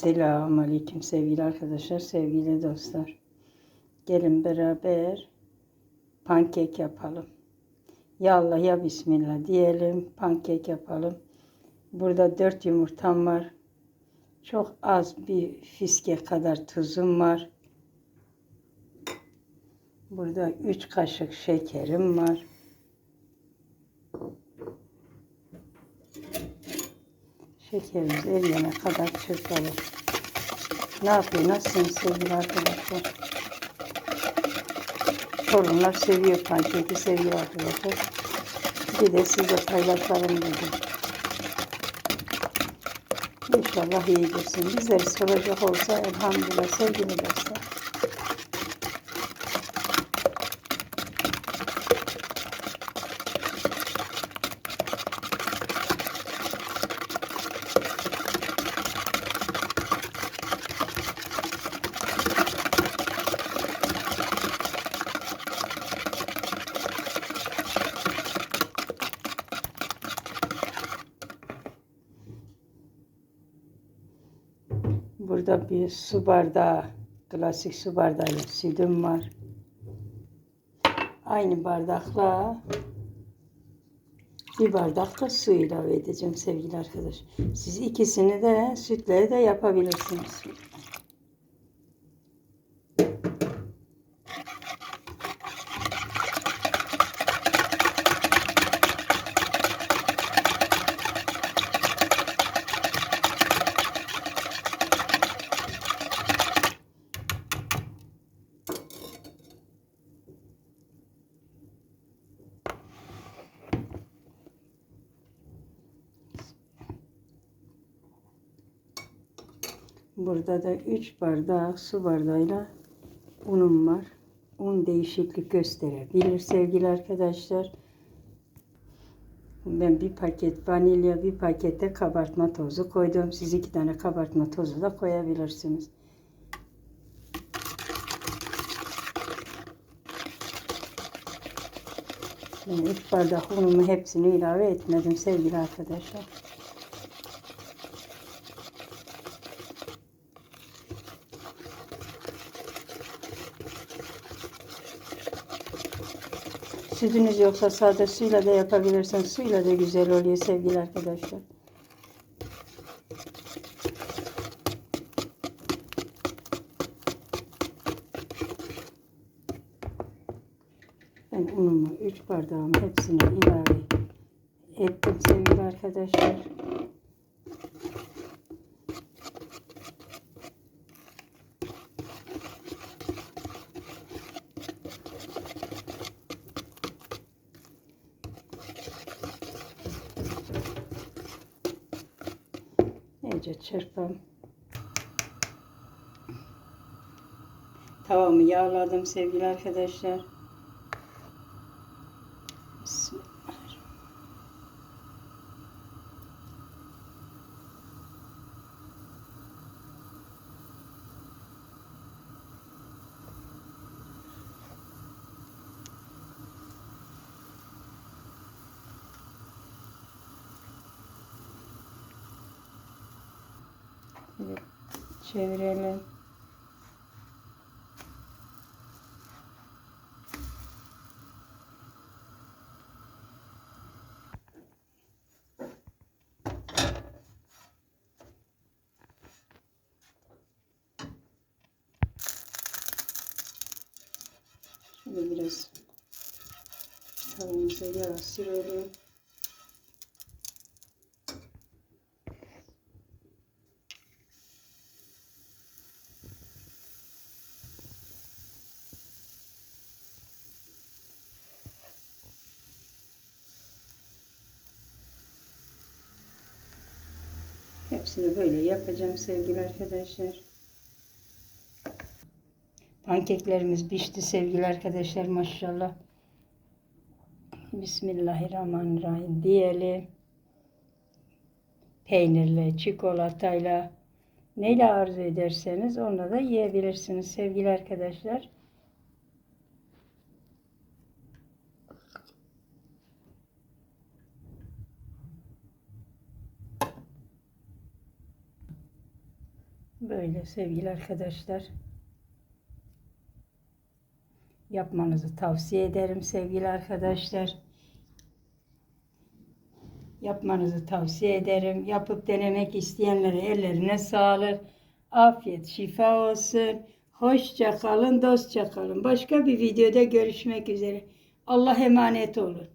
Selamun Aleyküm sevgili arkadaşlar, sevgili dostlar. Gelin beraber pankek yapalım. Ya Allah ya Bismillah diyelim, pankek yapalım. Burada dört yumurtam var. Çok az bir fiske kadar tuzum var. Burada üç kaşık şekerim var. Şekerimiz eriyene kadar çırpalım. Ne yapıyor? Nasılsınız sevgili arkadaşlar? Torunlar seviyor pankeki sevgili arkadaşlar. Bir de size paylaşalım dedim. İnşallah iyi geçsin. Bizleri soracak olsa elhamdülillah sevgili dostlar. Burada bir su bardağı, klasik su bardağıyla sütüm var. Aynı bardakla bir bardak da su ilave edeceğim sevgili arkadaş. Siz ikisini de sütle de yapabilirsiniz. Burada da 3 bardak su bardağıyla unum var. Un değişiklik gösterebilir sevgili arkadaşlar. Ben bir paket vanilya, bir pakette kabartma tozu koydum. Siz iki tane kabartma tozu da koyabilirsiniz. Ben üç bardak unumu hepsini ilave etmedim sevgili arkadaşlar. Sütünüz yoksa sade suyla da yapabilirsiniz. Suyla da güzel oluyor sevgili arkadaşlar. Ben unumu 3 bardağımı hepsine ilave ettim sevgili arkadaşlar. İyice çırpalım. Tavamı yağladım sevgili arkadaşlar. Evet, çevirelim. Şöyle biraz tavamıza yağ sürelim. Hepsini böyle yapacağım sevgili arkadaşlar. Pankeklerimiz pişti sevgili arkadaşlar maşallah. Bismillahirrahmanirrahim diyelim. Peynirle, çikolatayla neyle arzu ederseniz onunla da yiyebilirsiniz sevgili arkadaşlar. Böyle sevgili arkadaşlar. Yapmanızı tavsiye ederim sevgili arkadaşlar. Yapmanızı tavsiye ederim. Yapıp denemek isteyenlere ellerine sağlık. Afiyet, şifa olsun. Hoşça kalın, dostça kalın. Başka bir videoda görüşmek üzere. Allah emanet olun.